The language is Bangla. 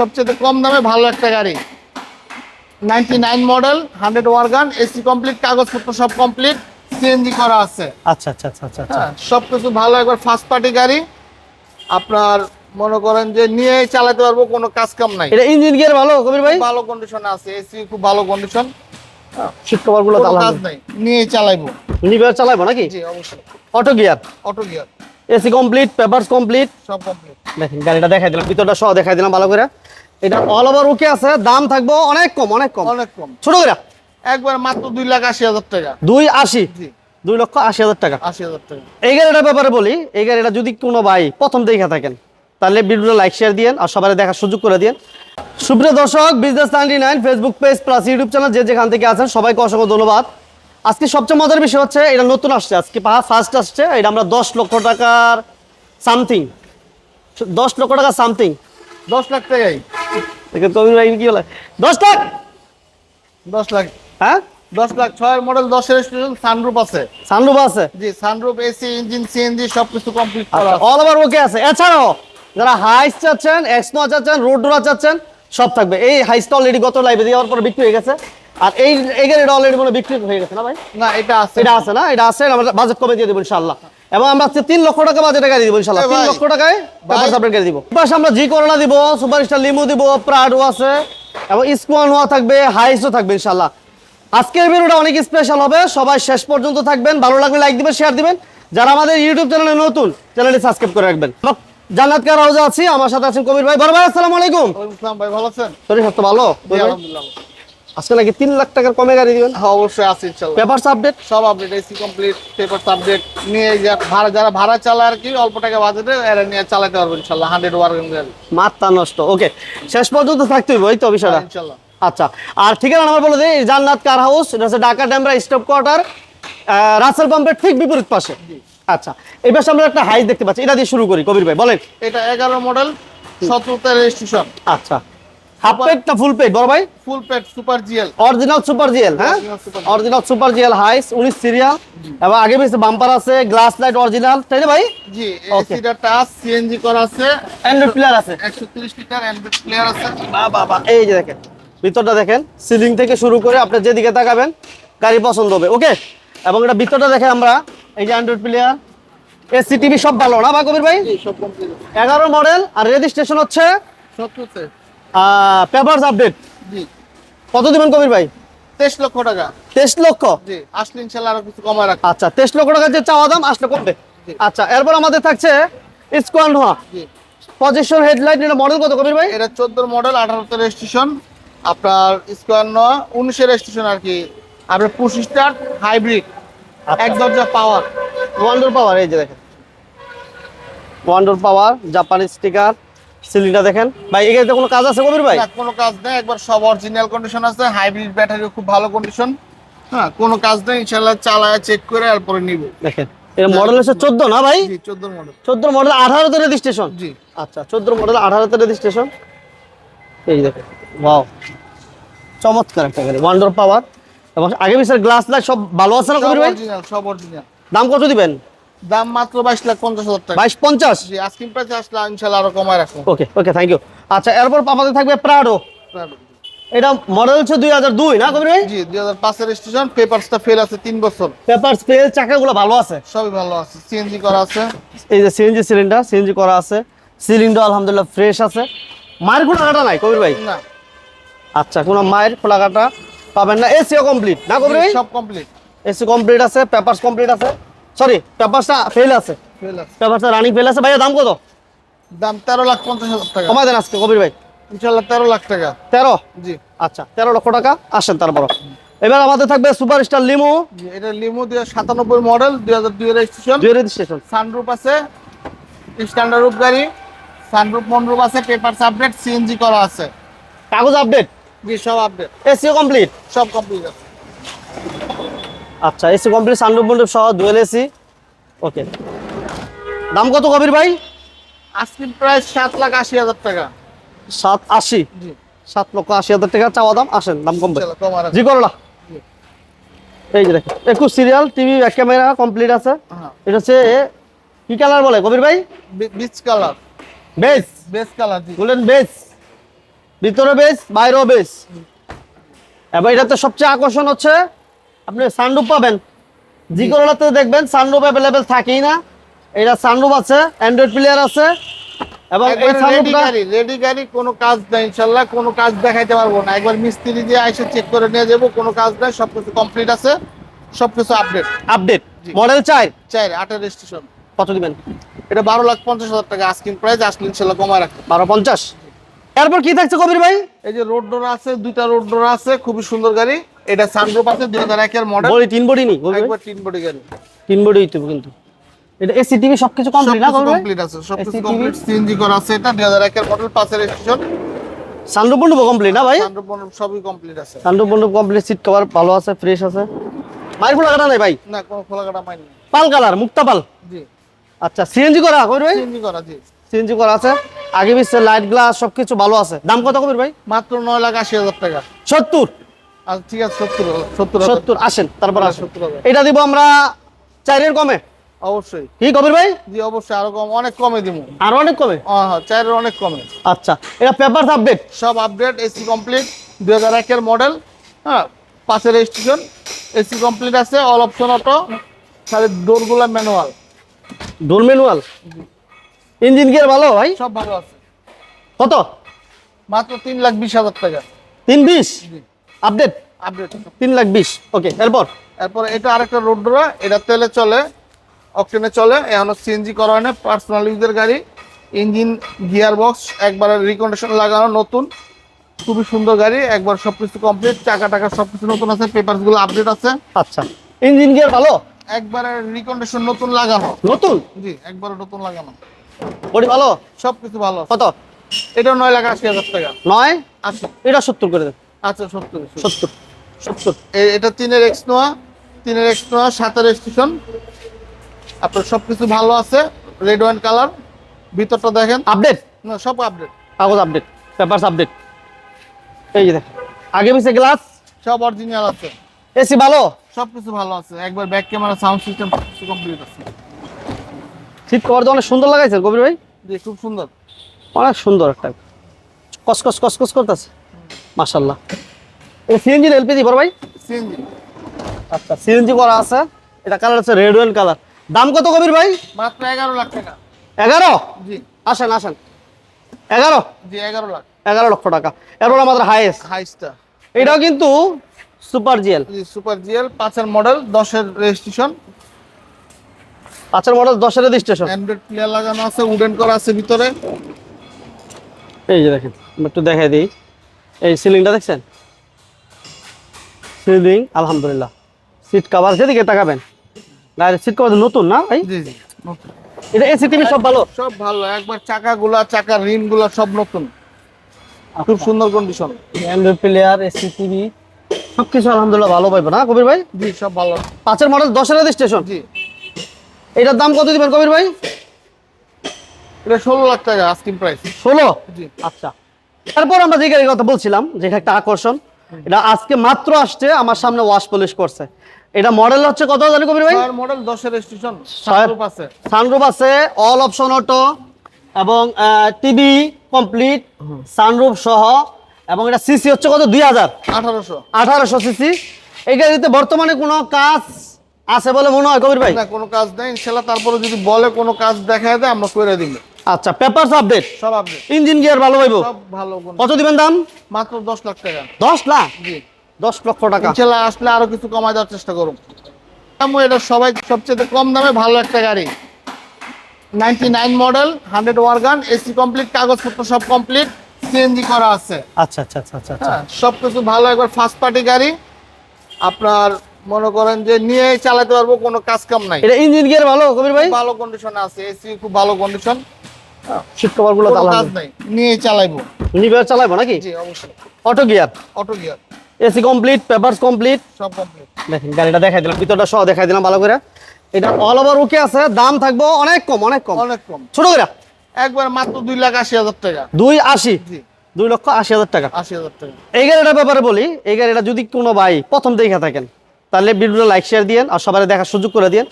সবচেয়ে কম দামে ভালো একটা গাড়ি। নাইনটি নাইন মডেল হান্ড্রেড ওয়ার্গান এসি কমপ্লিট কাগজপত্র সব কমপ্লিট সিএনজি করা আছে। আচ্ছা আচ্ছা আচ্ছা আচ্ছা আচ্ছা। হ্যাঁ সবকিছু ভালো একবার ফার্স্ট পার্টি গাড়ি। আপনার মনে করেন যে নিয়ে চালাতে পারব কোনো কাজ কাম নাই। এটা ইঞ্জিন গিয়ার ভালো কবির ভাই? ভালো কন্ডিশন আছে এসি খুব ভালো কন্ডিশন সিট কভারগুলো কাজ নাই নিয়ে চালাইবো। নিবে চালাবো নাকি? জি অবশ্যই। Auto gear auto gear AC complete papers complete সব কমপ্লিট দেখেন গাড়িটা দেখাই দিলাম ভিতরটা সহ দেখাই দিলাম ভালো করে। এটা অল ওভার ওকে আছে দাম থাকব অনেক কম অনেক কম। অনেক কম। ছোট করে। একবার মাত্র দুই লাখ আশি হাজার টাকা। দুই আশি? দুই লক্ষ আশি হাজার টাকা। আশি হাজার টাকা। এই গাড়িটার ব্যাপারে বলি এই গাড়িটা যদি কোনো ভাই প্রথম দেখে থাকেন তাহলে ভিডিওটা লাইক শেয়ার দিয়েন আর সবাই দেখার সুযোগ করে দিন সুপ্রিয় দর্শক business ninety nine Facebook page plus YouTube channel যে যেখান থেকে আছেন সবাইকে অসংখ্য ধন্যবাদ। আজকে সবচেয়ে মজার বিষয় হচ্ছে এটা নতুন আসছে আজকে ফার্স্ট আসছে এটা আমরা দশ লক্ষ টাকার সামথিং দশ লক্ষ টাকা সামথিং দশ লাখ টাকাই। ভাই কি বলে দশ লাখ! দশ লাখ। হ্যাঁ? দশ লাখ ছয় মডেল দশের স্টেশন সানরুপ আছে। সানরুফ আছে? জি সানরুপ এসি ইঞ্জিন সিএনজি সবকিছু কমপ্লিট করা অল ওভার ওকে আছে। এছাড়াও যারা হাইস চাচ্ছেন এক্সনো চাচ্ছেন রোড ডোরা চাচ্ছেন সব থাকবে। এই হাইসটা অলরেডি গত লাইভে দেওয়ার পরে বিক্রি হয়ে গেছে। আর এই এই গাড়িটা অলরেডি মনে বিক্রি হয়ে গেছে না ভাই? না এটা আছে। এটা আছে না? এটা আছে আমরা বাজেট কমে দিয়ে দেবো ইনশাল্লাহ এবং আমরা তিন লক্ষ টাকা বাজেটে গাড়ি দিব ইনশাল্লাহ তিন লক্ষ টাকায়। সাপোর্ট গাড়ি দিব। পাশে আমরা জি করোনা দিব সুপার স্টার লিমু দিব প্রাডো আছে এবং স্কোয়ান হওয়া থাকবে হাইসও থাকবে ইনশাল্লাহ আজকের ভিডিওটা অনেক স্পেশাল হবে সবাই শেষ পর্যন্ত থাকবেন ভালো লাগলে লাইক দিবেন শেয়ার দিবেন। যারা আমাদের ইউটিউব চ্যানেলে নতুন চ্যানেলটি সাবস্ক্রাইব করে রাখবেন। জান্নাত কার আছি আমার সাথে আছেন কবির ভাই। বড় ভাই আসসালামু আলাইকুম। ভাই ভালো আছেন? শরীর স্বাস্থ্য ভালো? আলহামদুলিল্লাহ। আজকে নাকি তিন লাখ টাকার কমে গাড়ি দিবেন? হ্যাঁ অবশ্যই আছে ইনশাআল্লাহ পেপারস আপডেট? সব update AC complete paper update নিয়ে যা ভাড়া যারা ভাড়া চালায় আর কি অল্প টাকা বাজেটে এরা নিয়ে চালাতে পারব ইনশাআল্লাহ হান্ড্রেড ওয়ার্কিং গাড়ি মাথা নষ্ট ওকে শেষ পর্যন্ত থাকতে হইব এই তো বিষয়টা। ইনশাআল্লাহ আচ্ছা আর ঠিকানা নাম্বার বলে দিই জান্নাত কার হাউস এটা হচ্ছে Dhaka Demra stop quarter Russell পাম্পের ঠিক বিপরীত পাশে। আচ্ছা এই পাশে আমরা একটা হাইস দেখতে পাচ্ছি এটা দিয়ে শুরু করি কবির ভাই বলেন। এটা এগারো মডেল সতেরোতে রেজিস্ট্রেশন আচ্ছা। হাফ পেড না ফুল পেড বড় ভাই? Full paid super GL original super GL হ্যাঁ? অরিজিনাল সুপার জিএল হাইস উনিশ সিরিয়াল এবং আগে পিছিয়ে বাম্পার আছে গ্লাস লাইট অরিজিনাল তাই না ভাই? জি এসিটা টাচ সিএনজি করা আছে। অ্যান্ড্রয়েড প্লেয়ার আছে। একশো তিরিশ লিটার অ্যান্ড্রয়েড প্লেয়ার আছে। বাবা এই যে দেখেন ভিতরটা দেখেন সিলিং থেকে শুরু করে আপনি যেদিকে তাকাবেন গাড়ি পছন্দ হবে ওকে এবং এটা ভিতরটা দেখেন আমরা এই যে অ্যান্ড্রয়েড প্লেয়ার এসি টিভি সব ভালো না বা কবির ভাই? জি সব কমপ্লিট এগারো মডেল আর রেজিস্ট্রেশন হচ্ছে? সতেরোতে পেপারস আপডেট। জি। কত দিবেন কবির ভাই? তেইশ লক্ষ টাকা। তেইশ লক্ষ? জি আসলে ইনশাল্লাহ আরও কিছু কমায় রাখা আচ্ছা তেইশ লক্ষ টাকার যে চাওয়া দাম আসলে কমবে। আচ্ছা এরপর আমাদের থাকছে স্কোয়ান হওয়া। পজিশন হেডলাইট এটা মডেল কত কবির ভাই? এটা চোদ্দোর মডেল আঠারোতে রেজিস্ট্রেশন আপনার স্কোয়ার নয় উনিশের রেজিস্ট্রেশন আর কি। আপনার পুশ স্টার হাইব্রিড। এক দরজা পাওয়ার ওয়ান্ডার পাওয়ার এই যে দেখেন। ওয়ান্ডার পাওয়ার জাপানি স্টিকার সিলিন্ডার দেখেন। ভাই এখানে কোনো কাজ আছে কবির ভাই? কোনো কাজ নেই। একবার সব অরিজিনাল কন্ডিশন আছে। হাইব্রিড ব্যাটারি খুব ভালো কন্ডিশন হ্যাঁ কোনো কাজ নেই। ইনশাল্লাহ চালায় চেক করে তারপরে নিব। দেখেন এটা মডেল হচ্ছে চোদ্দ না ভাই? জি চোদ্দোর মডেল চোদ্দ মডেল আঠারোতে রেজিস্ট্রেশন জি। আচ্ছা চোদ্দ মডেল আঠারোতে রেজিস্ট্রেশন এই দেখেন ওয়াও চমৎকার একটা গাড়ি ওয়ান্ডার পাওয়ার এবং আগে পিছের গ্লাস লাইট সব ভালো আছে না কবির ভাই? অরিজিনাল সব অরিজিনাল দাম কত দিবেন? দাম মাত্র বাইশ লাখ পঞ্চাশ হাজার টাকা। বাইশ পঞ্চাশ? জি আস্কিং প্রাইস আসলে ইনশাল্লাহ আরও কমায় রাখব। ওকে ওকে থ্যাংক ইউ আচ্ছা এরপর আমাদের থাকবে প্রাডো এটা মডেল হচ্ছে দুই হাজার দুই না কবির ভাই? জি দুই হাজার পাঁচের রেজিস্ট্রেশন পেপারসটা ফেল আছে তিন বছর। পেপার স্পেল চাকাগুলো ভালো আছে? সবই ভালো আছে সিএনজি করা আছে। এই যে সিএনজি সিলিন্ডার সিএনজি করা আছে। সিলিন্ডার আলহামদুলিল্লাহ ফ্রেশ আছে। মায়ের কোনো কাটা নাই কবির ভাই? না। আচ্ছা কোনো মায়ের খোলা কাটা পাবেন না। এসিও কমপ্লিট না কবির ভাই? সব কমপ্লিট এসি কমপ্লিট আছে পেপারস কমপ্লিট আছে। সরি পেপারসটা ফেল আছে। ফেল আছে। পেপারসটা রানিং ফেল আছে। ভাইয়া দাম কত? দাম তেরো লাখ পঞ্চাশ হাজার টাকা। কমাই দেন আজকে কবির ভাই। ইনশাল্লাহ তেরো লাখ টাকা। তেরো? জি। আচ্ছা তেরো লক্ষ টাকা। আসেন তারপর। এবার আমাদের থাকবে সুপার স্টার লিমো জি, এটা লিমো দুই সাতানব্বই মডেল দুই হাজার দুই রেজিস্ট্রেশন দুই রেজিস্ট্রেশন সানরুপ আছে স্ট্যান্ডার্ড রুপ গাড়ি। সানরুপ মনরুপ আছে পেপার আপডেট সিএনজি করা আছে। কাগজ আপডেট জি সব আপডেট এসিও কমপ্লিট সব কমপ্লিট আছে। আচ্ছা এসি কমপ্লিট সানরুফ মন্ডপ সহ ডুয়েল এসি ওকে দাম কত কবির ভাই? আজকিং প্রাইস সাত লাখ আশি হাজার টাকা। সাত আশি? জি। সাত লক্ষ আশি হাজার টাকা চাওয়া দাম? আসেন দাম কমবে জি করলা। এই যে দেখেন একুশ serial TV back camera complete আছে। হ্যাঁ। এটা হচ্ছে কি কালার বলে কবির ভাই? Beach colour base base colour জি। বললেন বেস ভিতরে বেশ বাইরেও বেশ এবার এটাতে সবচেয়ে আকর্ষণ হচ্ছে আপনি সানরুফ পাবেন। জি করোলাতে দেখবেন সানরুফ অ্যাভেলেবেল থাকেই না। এটা সানরুফ আছে অ্যান্ড্রয়েড প্লেয়ার আছে। এবং এই গাড়ি রেডি গাড়ি কোনো কাজ নাই ইনশাল্লাহ কোনো কাজ দেখাইতে পারব না। একবার মিস্ত্রি দিয়ে এসে চেক করে নিয়ে যাব কোনো কাজ নাই সবকিছু কমপ্লিট আছে সবকিছু আপডেট আপডেট। মডেল চাই চাই আটের স্টেশন কত দিবেন? এটা বারো লাখ পঞ্চাশ হাজার টাকা আস্কিং প্রাইস আসলে ইনশাল্লাহ কমায় রাখতে বারো পঞ্চাশ? এরপর কি থাকছে কবির ভাই? এই যে রোড ডোর আছে দুইটা রোড ডোর আছে খুবই সুন্দর গাড়ি। এটা সানরুফ আছে দুই হাজার একের মডেল বডি তিন বডি নি একবার তিন বডি গাড়ি। তিন বডি হইতে কিন্তু। এটা এসি টিভি সবকিছু কমপ্লিট না কমপ্লিট আছে সবকিছু কমপ্লিট সিএনজি করা আছে এটা দুই হাজার একের মডেল স্টেশন সানরুফ বন্ডুপ কমপ্লিট না ভাই? সানরুফ সবই কমপ্লিট আছে। সানরুফ কমপ্লিট সিট কভার ভালো আছে ফ্রেশ আছে। মাইর ফুল লাগাটা নাই ভাই? না কোনো খোলা কাটা পাল কালার মুক্তা পাল? জি। আচ্ছা সিএনজি করা কবির ভাই? সিএনজি করা জি। সিএনজি করা আছে। আগে পিছে লাইট গ্লাস সবকিছু ভালো আছে। দাম কত কবির ভাই? মাত্র নয় লাখ আশি হাজার টাকা। সত্তর? আচ্ছা ঠিক আছে সত্তর সত্তর সত্তর আসেন তারপর আসেন। এটা দিব আমরা চারের কমে? অবশ্যই। কি কবির ভাই? জি অবশ্যই আরও কম অনেক কমে দিব। আরও অনেক কমে? হ্যাঁ চারের অনেক কমে। আচ্ছা এটা পেপার আপডেট সব আপডেট এসি কমপ্লিট দুই হাজার একের মডেল হ্যাঁ পাশের স্টেশন এসি কমপ্লিট আছে all option auto ডোরগুলো manual door manual engine gear ভালো ভাই? সব ভালো আছে। কত? মাত্র তিন লাখ বিশ হাজার টাকা। তিন বিশ? আপডেট? আপডেট। তিন লাখ বিশ। ওকে এরপর? এরপর এটা আরেকটা রোড ডোরা এটা তেলে চলে অকটেনে চলে এখনও সিএনজি করা হয় না পার্সোনাল ইউজের গাড়ি ইঞ্জিন গিয়ার বক্স একবার রিকন্ডিশন লাগানো নতুন খুবই সুন্দর গাড়ি একবার সব কিছু কমপ্লিট চাকা টাকা সব কিছু নতুন আছে পেপারসগুলো আপডেট আছে। আচ্ছা ইঞ্জিন গিয়ার ভালো? একবারে রিকন্ডিশন নতুন লাগানো। নতুন? জি একবারে নতুন লাগানো। বডি ভালো। কত? এটা নয় লাখ আশি হাজার টাকা। নয়? আশি। এটা সত্তর করে দেন। আচ্ছা সত্তর সত্তর। সত্তর এটা তিনের এক্স নোয়া তিনের এক্স নোয়া সাতের স্টেশন আপনার ভালো আছে রেড ওয়াইন কালার ভিতরটা দেখেন। আপডেট না সব আপডেট কাগজ আপডেট পেপারস আপডেট এই যে দেখেন আগে পিছে গ্লাস সব অরিজিনাল আছে। এসি ভালো? সব কিছু ভালো আছে। একবার back camera sound system complete আছে। সিট কভার তো অনেক সুন্দর লাগাইছে কবির ভাই? জি খুব সুন্দর। অনেক সুন্দর একটা। কসকস কসকস করতেছে। মাশাল্লাহ এটা সিএনজি এলপিজি বড় ভাই? সিএনজি। আচ্ছা সিএনজি করা আছে। এটা কালার আছে রেড ওয়েল কালার দাম কত কবির ভাই? মাত্র এগারো লাখ টাকা। এগারো? জি। আসেন আসেন। এগারো? জি এগারো লাখ। এগারো লক্ষ টাকা। এরপর আমাদের হাইয়েস্ট হাইস্টা এটাও কিন্তু সুপার জিএল সুপার জিএল পাঁচের মডেল দশের রেজিস্ট্রেশন পাঁচের মডেল দশের রেজিস্ট্রেশন অ্যান্ড্রয়েড প্লেয়ার লাগানো আছে উডেন করা আছে ভিতরে। এই যে দেখেন একটু দেখাই দিই। এই সিলিংটা দেখছেন? সিলিং আলহামদুলিল্লাহ। সিট কাভার যেদিকে তাকাবেন। গাড়ির সিট কভার নতুন না ভাই? জি জি। এটা এসি টিভি সব ভালো? সব ভালো একবার চাকাগুলা চাকার রিমগুলা সব নতুন। খুব সুন্দর condition Android player AC TV সব কিছু আলহামদুলিল্লাহ ভালো পাইবো না কবির ভাই? জি সব ভালো। পাঁচের মডেল দশের রেজিস্ট্রেশন জি। এটার দাম কত দিবেন কবির ভাই? এটা ষোলো লাখ টাকা আস্কিং প্রাইস ষোলো? জি। আচ্ছা। তারপর আমরা যে গাড়ির কথা বলছিলাম যেটা একটা আকর্ষণ এটা আজকে মাত্র আসছে আমার সামনে ওয়াশ পলিশ করছে। এটা মডেল হচ্ছে কত জানি কবির ভাই? মডেল দশের স্টেশন ছয়ের- সানরুফ আছে। সানরুফ আছে অল অপশন অটো এবং টিভি কমপ্লিট সানরুফ সহ এবং এটা সিসি হচ্ছে কত? দুই হাজার। আঠারোশো। আঠারোশো সিসি এই গাড়িতে বর্তমানে কোনো কাজ আছে বলে মনে হয় কবির ভাই? না কোনো কাজ নেই ইনশাল্লাহ। তারপরে যদি বলে কোনো কাজ দেখায় দেয় আমরা করে দিব। আচ্ছা পেপারস আপডেট সব আপডেট ইঞ্জিন গিয়ার ভালো পাইবো সব ভালো কত দিবেন দাম? মাত্র দশ লাখ টাকা। দশ লাখ? জি। দশ লক্ষ টাকা। ইনশাল্লাহ আসলে আরও কিছু কমায় দেওয়ার চেষ্টা করুন। আমি এটা সবাই সবচেয়ে কম দামে ভালো একটা গাড়ি। নাইনটি নাইন মডেল হান্ড্রেড ওয়ারগান এসি কমপ্লিট কাগজপত্র সব কমপ্লিট সিএনজি করা আছে। আচ্ছা আচ্ছা আচ্ছা আচ্ছা আচ্ছা। হ্যাঁ সব কিছু ভালো একবার ফার্স্ট পার্টি গাড়ি। আপনার মনে করেন যে নিয়ে চালাতে পারব কোনো কাজ কাম নাই। এটা ইঞ্জিন গিয়ার ভালো কবির ভাই? ভালো কন্ডিশনে আছে এসি খুব ভালো কন্ডিশন সিট কভারগুলো কাজ নাই নিয়ে চালাইবো। নিবে চালাবো নাকি? জি অবশ্যই। Auto gear auto gear AC complete papers complete সব কমপ্লিট দেখেন গাড়িটা দেখাই দিলাম ভিতরটা সহ দেখাই দিলাম ভালো করে। এটা অল ওভার ওকে আছে দাম থাকব অনেক কম অনেক কম। অনেক কম। ছোট করে? একবার মাত্র দুই লাখ আশি হাজার টাকা। দুই আশি? দুই লক্ষ আশি হাজার টাকা। আশি হাজার টাকা। এই গাড়িটার ব্যাপারে বলি এই গাড়িটা যদি কোনো ভাই প্রথম দেখে থাকেন তাহলে ভিডিওটা লাইক শেয়ার দিয়েন আর সবাই দেখার সুযোগ করে দিয়েন।